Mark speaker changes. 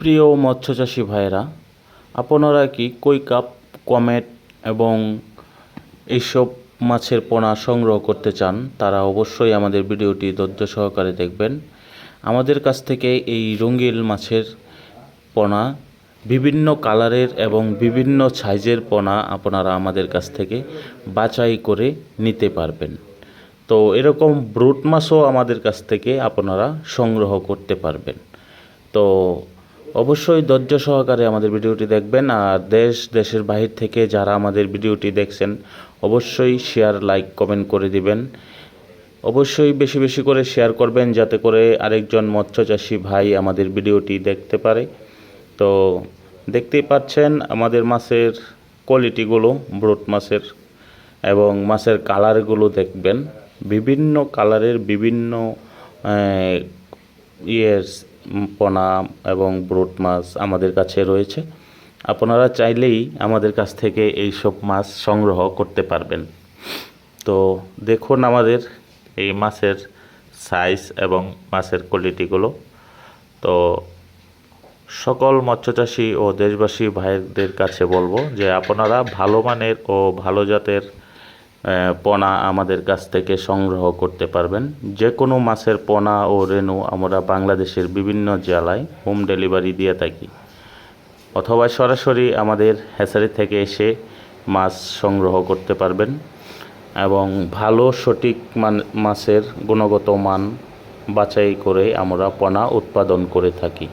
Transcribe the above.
Speaker 1: প্রিয় মৎস্যচাষী ভাইয়েরা, আপনারা কি কই কাপ, কমেট এবং এইসব মাছের পোনা সংগ্রহ করতে চান, তারা অবশ্যই আমাদের ভিডিওটি ধৈর্য সহকারে দেখবেন। আমাদের কাছ থেকে এই রঙিন মাছের পোনা, বিভিন্ন কালারের এবং বিভিন্ন সাইজের পোনা আপনারা আমাদের কাছ থেকে বাছাই করে নিতে পারবেন। তো এরকম ব্রুট মাছও আমাদের কাছ থেকে আপনারা সংগ্রহ করতে পারবেন। তো অবশ্যই ধৈর্য সহকারে আমাদের ভিডিওটি দেখবেন আর দেশ, দেশের বাহির থেকে যারা আমাদের ভিডিওটি দেখছেন, অবশ্যই শেয়ার লাইক কমেন্ট করে দিবেন। অবশ্যই বেশি বেশি করে শেয়ার করবেন যাতে করে আরেকজন মৎস্য মৎস্যচাষী ভাই আমাদের ভিডিওটি দেখতে পারে। তো দেখতেই পাচ্ছেন আমাদের মাছের কোয়ালিটিগুলো ব্রুট মাছের এবং মাছের কালারগুলো দেখবেন। বিভিন্ন কালারের বিভিন্ন ইয়ের পোনা এবং ব্রুট মাছ আমাদের কাছে রয়েছে। আপনারা চাইলেই আমাদের কাছ থেকে এই সব মাছ সংগ্রহ করতে পারবেন। তো দেখুন আমাদের এই মাছের সাইজ এবং মাছের কোয়ালিটিগুলো তো সকল মৎস্যচাষী ও দেশবাসী ভাইদের কাছে বলব যে আপনারা ভালো মানের ও ভালো জাতের পোনা আমাদের কাছ থেকে সংগ্রহ করতে পারবেন। যে কোনো মাছের পোনা ও রেণু আমরা বাংলাদেশের বিভিন্ন জেলায় হোম ডেলিভারি দিয়ে থাকি। অথবা সরাসরি আমাদের হ্যাচারি থেকে এসে মাছ সংগ্রহ করতে পারবেন এবং ভালো সঠিক মান, মাছের গুণগত মান বাছাই করে আমরা পোনা উৎপাদন করে থাকি।